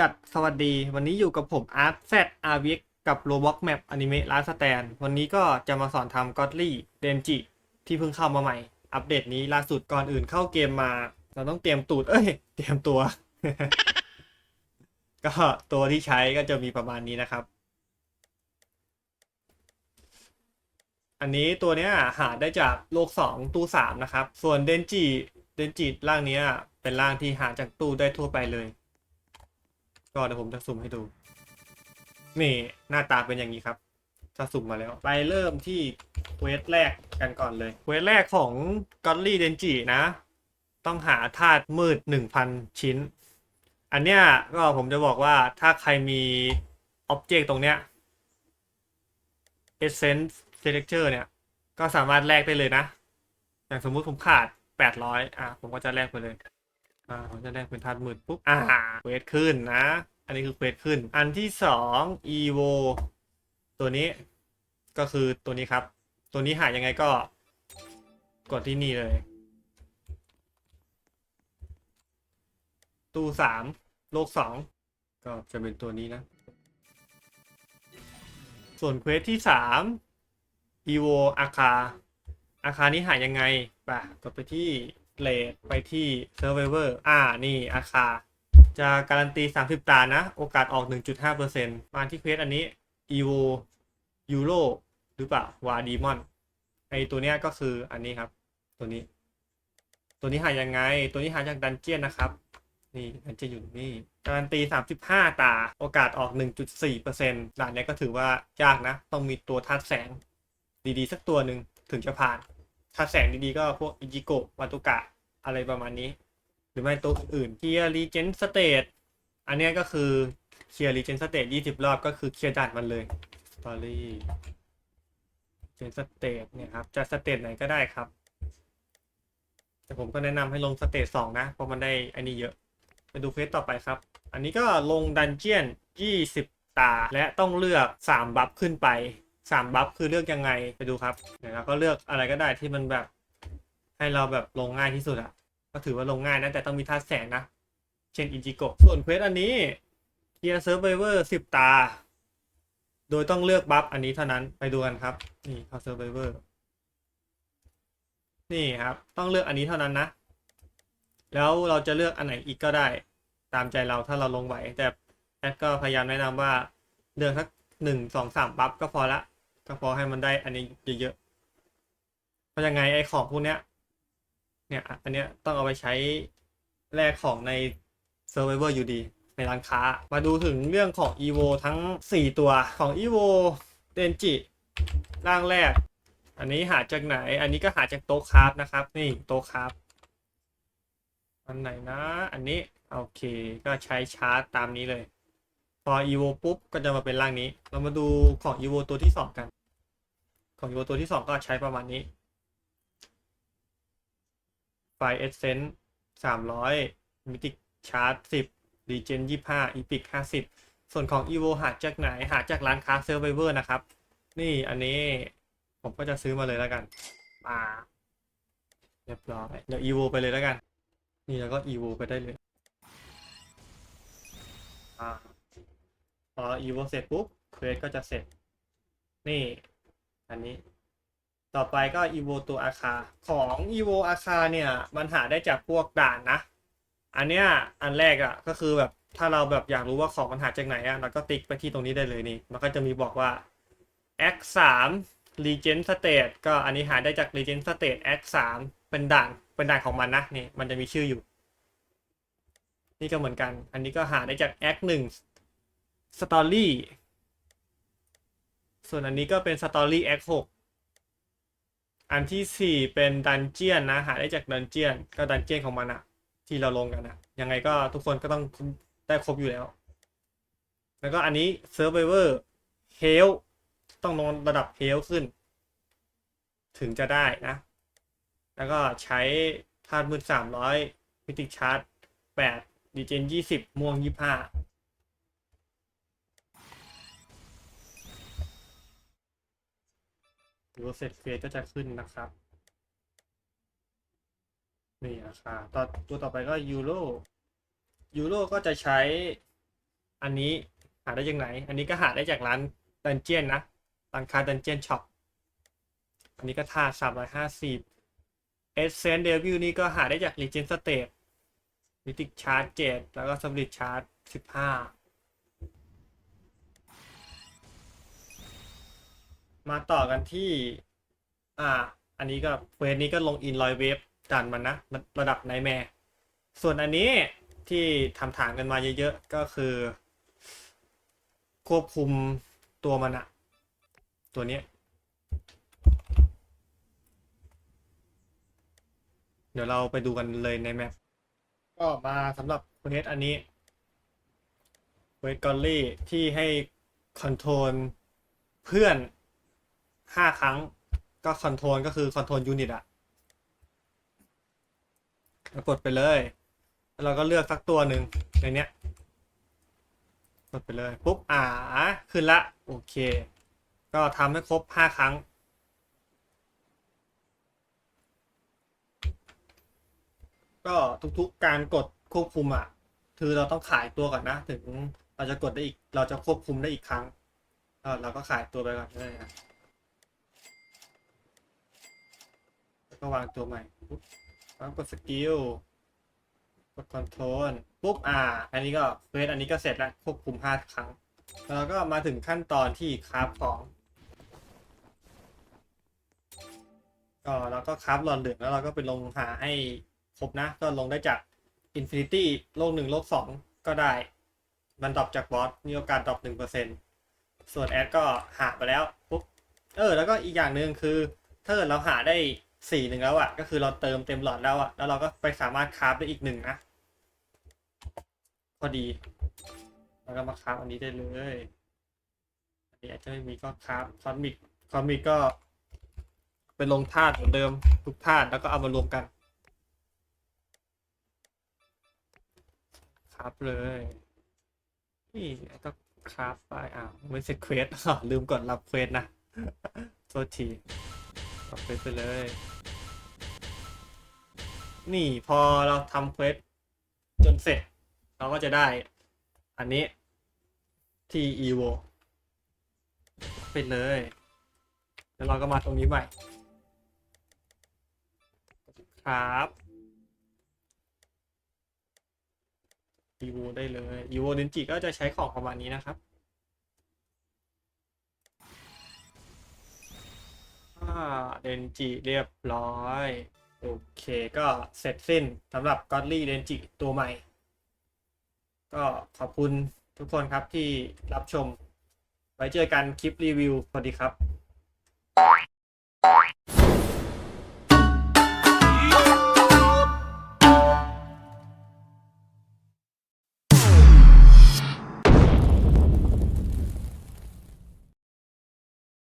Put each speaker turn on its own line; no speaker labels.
ดัดสวัสดี วันนี้อยู่กับผมอาร์ตแซดอาร์วิกกับโรบ็อกแมปอนิเมะลาสแตน วันนี้ก็จะมาสอนทำก็อดลี่เดนจิที่เพิ่งเข้ามาใหม่ อัปเดตนี้ล่าสุดก่อนอื่นเข้าเกมมา เราต้องเตรียมตูด เอ้ย เตรียมตัว ก็ตัวที่ใช้ก็จะมีประมาณนี้นะครับ อันนี้ตัวเนี้ยหาได้จากโลก 2 ตู้ 3 นะครับ ส่วนเดนจิเดนจิร่างเนี้ยเป็นร่างที่หาจากตู้ได้ทั่วไปเลย ก็เดี๋ยวผมจะสุ่มให้ดู นี่หน้าตาเป็นอย่างนี้ครับจะสุ่มมาแล้ว ไปเริ่มที่เควสแรกกันก่อนเลยเควสแรกของกอ d ลี่เดนจินะ ต้องหาธาตุมืด1,000ชิ้น อันเนี้ยก็ผมจะบอกว่าถ้าใครมีอ็อบเจกต์ตรงเนี้ย Essence Selector เนี่ย ก็สามารถแลกได้เลยนะ อย่างสมมุติผมขาด800อะผมก็จะแลกไปเลย อ่าผมจะแลกเป็นธาตุมืดปุ๊บ อ่าเควสขึ้นนะ อันนี้คือเควสขึ้น อันที่สอง evo ตัวนี้ก็คือตัวนี้ครับ ตัวนี้หายังไงก็ กดที่นี่เลย ตู้สามโลกสองก็จะเป็นตัวนี้นะ ส่วนเควสที่สาม evo อาคาอาคานี้หายังไงป่ะกดไปที่ เลทไปที่ survivor อ่า นี่อาคา จะการันตี 30ตานะ โอกาสออก 1.5%มาที่เควสอันนี้ evo euro หรือเปล่าวาดีมอนไอตัวเนี้ยก็คืออันนี้ครับ ตัวนี้ ตัวนี้หายังไง ตัวนี้หาจากดันเจียนนะครับ นี่ดันเจียนอยู่นี่ การันตี 35 ตา โอกาสออก 1.4%ด่านเนี้ยก็ถือว่ายากนะ ต้องมีตัวธาตุแสง ดีๆ สักตัวหนึ่งถึงจะผ่าน ถ้าแสงดีๆก็พวกอิจิโกะวาตุกะอะไรประมาณนี้ หรือไม่ตัวอื่นเคียร์รีเจนสเตตอันนี้ก็คือเคลียร์รีเจนสเตต20รอบก็คือเคลียร์ด่านมันเลยสตอรี่เจนสเตตเนี่ยครับ จะสเตตไหนก็ได้ครับ แต่ผมก็แนะนำให้ลงสเตต2นะ เพราะมันได้อันนี้เยอะ ไปดูเควสต่อไปครับ อันนี้ก็ลงดันเจียน20ตา และต้องเลือก3บัฟขึ้นไป 3บัฟคือเลือกยังไงไปดูครับเดี๋ยวเราก็เลือกอะไรก็ได้ที่มันแบบ ให้เราแบบลงง่ายที่สุดอะก็ถือว่าลงง่ายนะ แต่ต้องมีท่าแสงนะ เช่นอิจิโกะส่วนเควสอันนี้เกียร์เซิร์ฟเวอร์สิบตา โดยต้องเลือกบัฟอันนี้เท่านั้นไปดูกันครับ นี่เขาเซิร์ฟเวอร์นี่ครับ ต้องเลือกอันนี้เท่านั้นนะ แล้วเราจะเลือกอันไหนอีกก็ได้ ตามใจเราถ้าเราลงไหวแต่แอดก็พยายามแนะนำว่าเลือกสัก หนึ่งสองสามบัฟก็พอละ ก็พอให้มันได้อันนี้เยอะๆเพราะยังไงไอ้ของพวกเนี้ย เนี่ยอันเนี้ยต้องเอาไปใช้แลกของใน Survivor อร์อยู่ดีในร้านค้า มาดูถึงเรื่องของ EVO ทั้ง 4 ตัวของ EVO เดนจิร่างแรก อันนี้หาจากไหน อันนี้ก็หาจากโต๊ะคราฟนะครับ นี่โต๊ะคราฟอันไหนนะ อันนี้ โอเค ก็ใช้ชาร์จตามนี้เลย อ EVO ปุ๊บก็จะมาเป็นร่างนี้ เรามาดูของ EVO ตัวที่2กัน ของ EVO ตัวที่2ก็ใช้ประมาณนี้ ไฟเอเซนสามร้อยมิติชาร์จสิบดีเจนยี่ห้าอีพิกห้าสิบส่วนของ EVO หาจากไหน หาจากร้านค้าเซอร์ไ v เวอร์นะครับ นี่อันนี้ผมก็จะซื้อมาเลยแล้วกันมาเรียบร้อยเดี๋ยว EVO ไปเลยแล้วกัน นี่แล้วก็ EVO ไปได้เลยอ่า พอ EVO เสร็จปุ๊บเควสก็จะเสร็จ นี่ อันนี้ ต่อไปก็ evo ตัวอาคาของ evo อาคาเนี่ย มันหาได้จากพวกด่านนะ อันเนี้ยอันแรกอะ่ะก็คือแบบถ้าเราแบบอยากรู้ว่าของมันหาจากไหนอะ่ะเราก็ติ๊กไปที่ตรงนี้ได้เลยนี่ มันก็จะมีบอกว่า x 3 legend state ก็อันนี้หาได้จาก legend state x 3เป็นด่านเป็นด่านของมันนะนี่มันจะมีชื่ออยู่ นี่ก็เหมือนกัน อันนี้ก็หาได้จาก x 1 story ส่วนอันนี้ก็เป็น story x 6อันที่สี่เป็นดันเจียนนะหาได้จากดันเจียนก็ดันเจียนของมันอะที่เราลงกันอะยังไงก็ทุกคนก็ต้องได้ครบอยู่แล้ว แล้วก็อันนี้เซิร์ฟเวอร์เฮลต้องลงระดับเฮลขึ้น ถึงจะได้นะ แล้วก็ใช้ธาตุมืดสามร้อยมิติชาร์จแปดดีเจนยี่สิบม่วงยี่ ห้ารือเซตเฟสก็จะขึ้นนะครับ นี่ราคาต่อตัวต่อไปก็ยูโรยูโรก็จะใช้อันนี้หาได้จากไหน อันนี้ก็หาได้จากร้านดันเจียนนะร้านค้าดันเจียนช็อปอันนี้ก็ท่าสามร้อยห้าสิบเอสเซนเดวิวนี่ก็หาได้จากลีเจนสเตทมิติกชาร์จเจ็ดแล้วก็สมิธชาร์จสิบห้า มาต่อกันที่ อ่า อันนี้ก็เวทนี้ก็ลงอินลอยเวฟดันมันนะระระดับไนแมร์ส่วนอันนี้ที่ทำถามกันมาเยอะๆ ก็คือ ควบคุมตัวมันอะตัวนี้ เดี๋ยวเราไปดูกันเลยในแมปก็มาสำหรับเวสอันนี้เวสกอลลี่ที่ให้คอนโทรลเพื่อน ห้าครั้งก็คอนโทรลก็คือคอนโทรลยูนิตอะแล้วกดไปเลย แล้วเราก็เลือกสักตัวหนึ่งในเนี้ยกดไปเลย ปุ๊บ อ่า ขึ้นละ โอเค ก็ทำให้ครบห้าครั้ง ก็ทุกๆการกดควบคุมอะ คือเราต้องขายตัวก่อนนะ ถึงเราจะกดได้อีก เราจะควบคุมได้อีกครั้งเออเราก็ขายตัวไปก่อนเลยนะแล้ว ก็วางตัวใหม่ปุ๊บแล้วกดสกิลกดคอนโทรลปุ๊บอ่า อันนี้ก็เฟสอันนี้ก็เสร็จแล้วควบคุมห้าครั้ง แล้วก็มาถึงขั้นตอนที่คราฟของก็เราก็คราฟหลอดเหลืองแล้วเราก็ไปลงหาให้ครบนะ ก็ลงได้จาก Infinity โลกหนึ่งโลกสองก็ได้ มันดรอปจากบอสมีโอกาสดรอปหนึ่งเปอร์เซ็นส่วนแอดก็หาไปแล้วปุ๊บเออ แล้วก็อีกอย่างหนึ่งคือ ถ้าเกิดเราหาได้ สี่หนึ่งแล้วอะก็คือเราเติมเต็มหลอดแล้วอะแล้วเราก็ไปสามารถคราฟได้อีกหนึ่งนะ พอดีแล้วก็มาคราฟอันนี้ได้เลยอันนี้อาจจะไม่มีก็คราฟคอนมิกคอนมิกก็ไปลงธาตุเหมือนเดิมทุกธาตุแล้วก็เอามารวมกันครับเลยนี่ต้องคราฟไปอ้าวไม่เสร็จเควสอ๋อลืมกดรับเควสนะ โทษที รับเควสไปเลย นี่พอเราทำเควสจนเสร็จ เราก็จะได้ อันนี้ ที่ evo ไปเลย แล้วเราก็มาตรงนี้ใหม่ครับอีโวได้เลยอีโวนินจิก็จะใช้ของประมาณนี้นะครับ เดนจิเรียบร้อย โอเคก็เสร็จสิ้นสำหรับก็อดลี่เดนจิตัวใหม่ ก็ขอบคุณทุกคนครับที่รับชม ไว้เจอกันคลิปรีวิว สวัสดีครับ